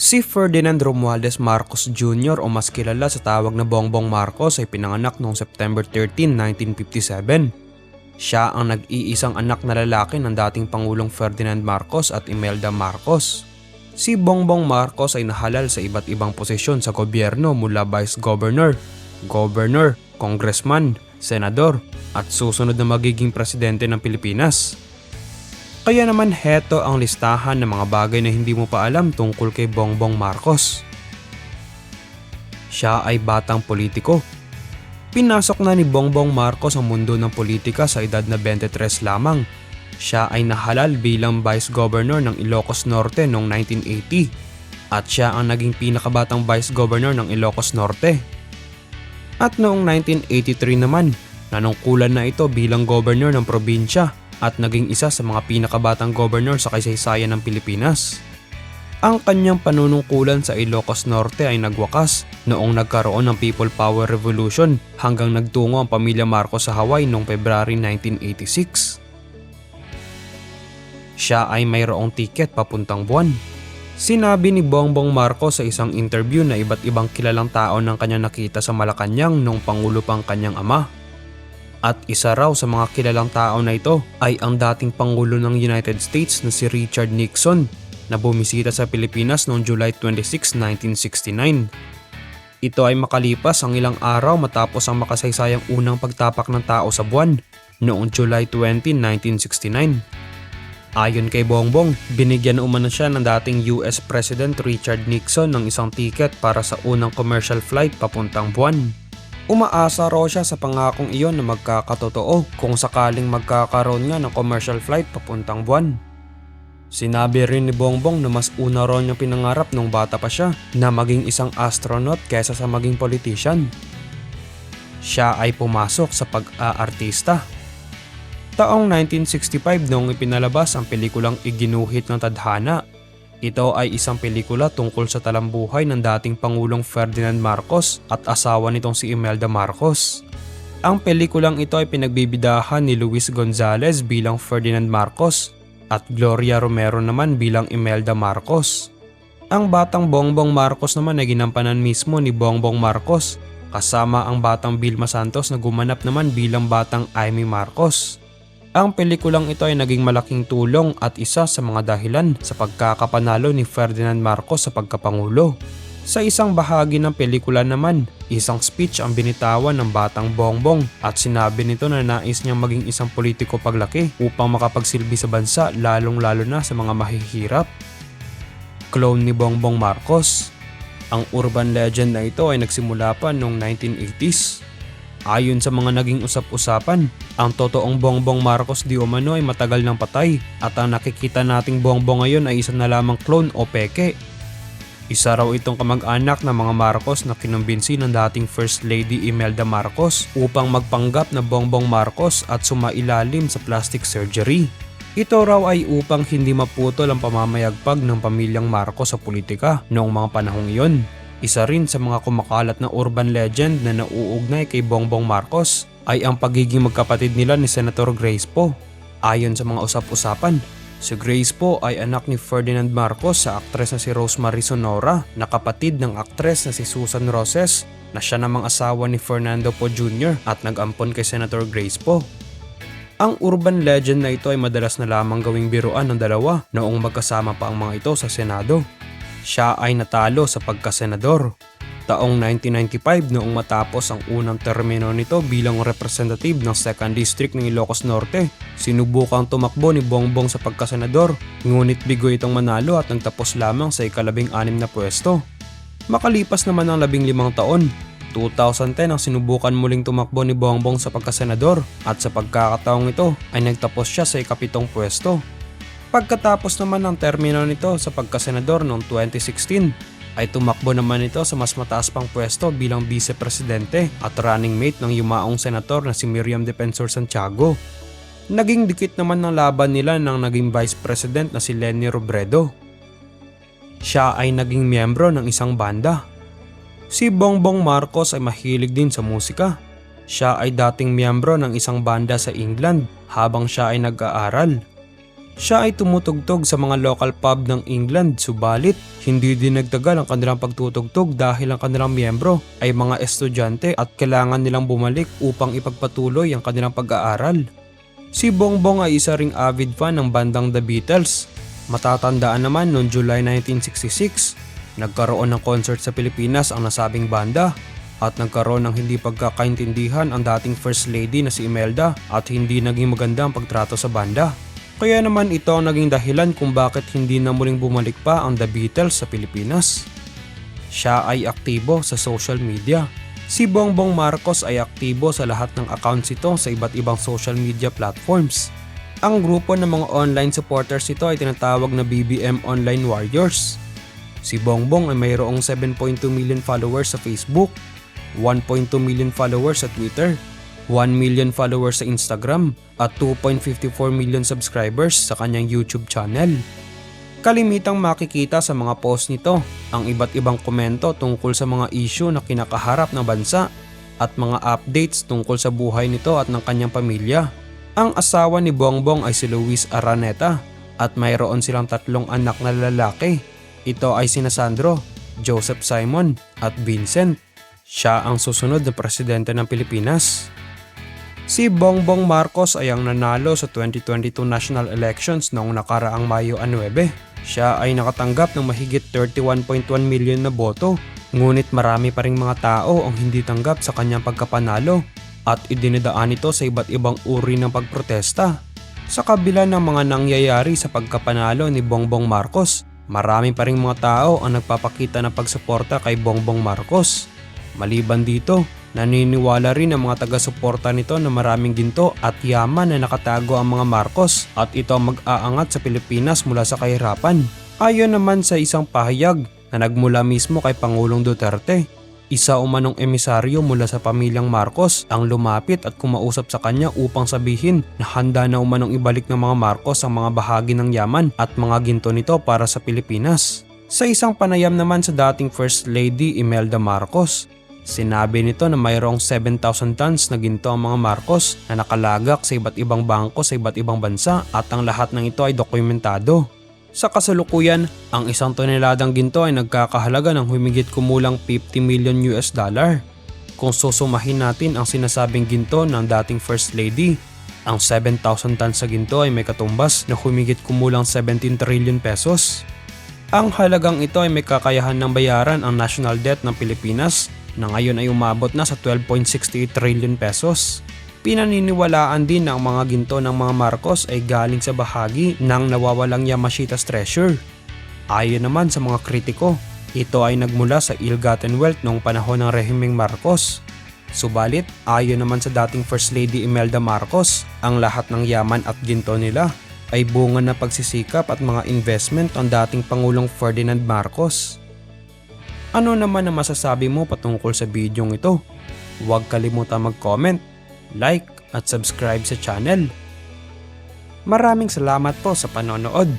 Si Ferdinand Romualdez Marcos Jr. o mas kilala sa tawag na Bongbong Marcos ay pinanganak noong September 13, 1957. Siya ang nag-iisang anak na lalaki ng dating Pangulong Ferdinand Marcos at Imelda Marcos. Si Bongbong Marcos ay nahalal sa iba't ibang posisyon sa gobyerno mula Vice Governor, Governor, Congressman, Senador at susunod na magiging presidente ng Pilipinas. Kaya naman heto ang listahan ng mga bagay na hindi mo pa alam tungkol kay Bongbong Marcos. Siya ay batang politiko. Pinasok na ni Bongbong Marcos ang mundo ng politika sa edad na 23 lamang. Siya ay nahalal bilang Vice Governor ng Ilocos Norte noong 1980 at siya ang naging pinakabatang Vice Governor ng Ilocos Norte. At noong 1983 naman, nanungkulan na ito bilang Governor ng probinsya at naging isa sa mga pinakabatang governor sa kasaysayan ng Pilipinas. Ang kanyang panunungkulan sa Ilocos Norte ay nagwakas noong nagkaroon ng People Power Revolution hanggang nagtungo ang pamilya Marcos sa Hawaii noong February 1986. Siya ay mayroong tiket papuntang buwan. Sinabi ni Bongbong Marcos sa isang interview na iba't ibang kilalang tao ng kanya nakita sa Malacanang nung pangulo pang kanyang ama. At isa raw sa mga kilalang tao na ito ay ang dating Pangulo ng United States na si Richard Nixon na bumisita sa Pilipinas noong July 26, 1969. Ito ay makalipas ang ilang araw matapos ang makasaysayang unang pagtapak ng tao sa buwan noong July 20, 1969. Ayon kay Bongbong, binigyan umano siya ng dating US President Richard Nixon ng isang tiket para sa unang commercial flight papuntang buwan. Umaasa raw siya sa pangakong iyon na magkakatotoo kung sakaling magkakaroon nga ng commercial flight papuntang buwan. Sinabi rin ni Bongbong na mas una raw niya pinangarap nung bata pa siya na maging isang astronaut kesa sa maging politician. Siya ay pumasok sa pag-aartista. Taong 1965 noong ipinalabas ang pelikulang Iginuhit ng Tadhana ito ay isang pelikula tungkol sa talambuhay ng dating Pangulong Ferdinand Marcos at asawa nitong si Imelda Marcos. Ang pelikulang ito ay pinagbibidahan ni Luis Gonzalez bilang Ferdinand Marcos at Gloria Romero naman bilang Imelda Marcos. Ang batang Bongbong Marcos naman ay ginampanan mismo ni Bongbong Marcos kasama ang batang Vilma Santos na gumanap naman bilang batang Amy Marcos. Ang pelikulang ito ay naging malaking tulong at isa sa mga dahilan sa pagkakapanalo ni Ferdinand Marcos sa pagkapangulo. Sa isang bahagi ng pelikula naman, isang speech ang binitawan ng batang Bongbong at sinabi nito na nais niyang maging isang politiko paglaki upang makapagsilbi sa bansa lalong lalo na sa mga mahihirap. Clone ni Bongbong Marcos Ang urban legend na ito ay nagsimula pa noong 1980s Ayon sa mga naging usap-usapan, ang totoong Bongbong Marcos di umano ay matagal nang patay at ang nakikita nating Bongbong ngayon ay isa na lamang clone o peke. Isa raw itong kamag-anak ng mga Marcos na kinumbinsi ng dating First Lady Imelda Marcos upang magpanggap na Bongbong Marcos at sumailalim sa plastic surgery. Ito raw ay upang hindi maputol ang pamamayagpag ng pamilyang Marcos sa politika noong mga panahong iyon. Isa rin sa mga kumakalat na urban legend na nauugnay kay Bongbong Marcos ay ang pagiging magkapatid nila ni Senator Grace Poe. Ayon sa mga usap-usapan, si Grace Poe ay anak ni Ferdinand Marcos sa aktres na si Rosemary Sonora na kapatid ng aktres na si Susan Roses na siya namang asawa ni Fernando Poe Jr. at nag-ampon kay Senator Grace Poe. Ang urban legend na ito ay madalas na lamang gawing biruan ng dalawa noong magkasama pa ang mga ito sa Senado siya ay natalo sa pagkasenador. Taong 1995 noong matapos ang unang termino nito bilang representative ng 2nd District ng Ilocos Norte, sinubukang tumakbo ni Bongbong sa pagkasenador ngunit bigo itong manalo at nagtapos lamang sa ikalabing anim na pwesto. Makalipas naman ng labing limang taon, 2010 ang sinubukan muling tumakbo ni Bongbong sa pagkasenador at sa pagkakataong ito ay nagtapos siya sa ikapitong pwesto Pagkatapos naman ng termino nito sa pagkasenador noong 2016, ay tumakbo naman ito sa mas mataas pang pwesto bilang vice-presidente at running mate ng yumaong senator na si Miriam Defensor Santiago. Naging dikit naman ng laban nila ng naging vice president na si Lenny Robredo. Siya ay naging miyembro ng isang banda. Si Bongbong Marcos ay mahilig din sa musika. Siya ay dating miyembro ng isang banda sa England habang siya ay nag-aaral Siya ay tumutugtog sa mga local pub ng England subalit hindi din nagtagal ang kanilang pagtutugtog dahil ang kanilang miyembro ay mga estudyante at kailangan nilang bumalik upang ipagpatuloy ang kanilang pag-aaral. Si Bongbong ay isa ring avid fan ng bandang The Beatles. Matatandaan naman noong July 1966, nagkaroon ng concert sa Pilipinas ang nasabing banda at nagkaroon ng hindi pagkakaintindihan ang dating First Lady na si Imelda at hindi naging maganda ang pagtrato sa banda. Kaya naman ito ang naging dahilan kung bakit hindi na muling bumalik pa ang The Beatles sa Pilipinas. Siya ay aktibo sa social media. Si Bongbong Marcos ay aktibo sa lahat ng accounts ito sa iba't ibang social media platforms. Ang grupo ng mga online supporters ito ay tinatawag na BBM Online Warriors. Si Bongbong ay mayroong 7.2 million followers sa Facebook, 1.2 million followers sa Twitter, 1 million followers sa Instagram at 2.54 million subscribers sa kanyang YouTube channel. Kalimitang makikita sa mga post nito ang iba't ibang komento tungkol sa mga issue na kinakaharap ng bansa at mga updates tungkol sa buhay nito at ng kanyang pamilya. Ang asawa ni Bongbong ay si Luis Araneta at mayroon silang tatlong anak na lalaki. Ito ay sina Sandro, Joseph Simon at Vincent. Siya ang susunod na presidente ng Pilipinas. Si Bongbong Marcos ay ang nanalo sa 2022 national elections noong nakaraang Mayo 9. Siya ay nakatanggap ng mahigit 31.1 million na boto, ngunit marami pa ring mga tao ang hindi tanggap sa kanyang pagkapanalo at idinidaan ito sa iba't ibang uri ng pagprotesta. Sa kabila ng mga nangyayari sa pagkapanalo ni Bongbong Marcos, marami pa ring mga tao ang nagpapakita ng pagsuporta kay Bongbong Marcos. Maliban dito, naniniwala rin ang mga taga-suporta nito na maraming ginto at yaman na nakatago ang mga Marcos at ito ang mag-aangat sa Pilipinas mula sa kahirapan. Ayon naman sa isang pahayag na nagmula mismo kay Pangulong Duterte, isa umanong emisaryo mula sa pamilyang Marcos ang lumapit at kumausap sa kanya upang sabihin na handa na umanong ibalik ng mga Marcos ang mga bahagi ng yaman at mga ginto nito para sa Pilipinas. Sa isang panayam naman sa dating First Lady Imelda Marcos, Sinabi nito na mayroong 7,000 tons na ginto ang mga Marcos na nakalagak sa iba't ibang bangko sa iba't ibang bansa at ang lahat ng ito ay dokumentado. Sa kasalukuyan, ang isang toneladang ginto ay nagkakahalaga ng humigit kumulang 50 million US dollar. Kung susumahin natin ang sinasabing ginto ng dating First Lady, ang 7,000 tons sa ginto ay may katumbas na humigit kumulang 17 trillion pesos. Ang halagang ito ay may kakayahan ng bayaran ang national debt ng Pilipinas na ngayon ay umabot na sa 12.68 trillion pesos. Pinaniniwalaan din na ang mga ginto ng mga Marcos ay galing sa bahagi ng nawawalang Yamashita's treasure. Ayon naman sa mga kritiko, ito ay nagmula sa ill-gotten wealth noong panahon ng rehimeng Marcos. Subalit, ayon naman sa dating First Lady Imelda Marcos, ang lahat ng yaman at ginto nila ay bunga ng pagsisikap at mga investment ng dating Pangulong Ferdinand Marcos. Ano naman ang masasabi mo patungkol sa bidyong ito? Huwag kalimutan mag-comment, like at subscribe sa channel. Maraming salamat po sa panonood.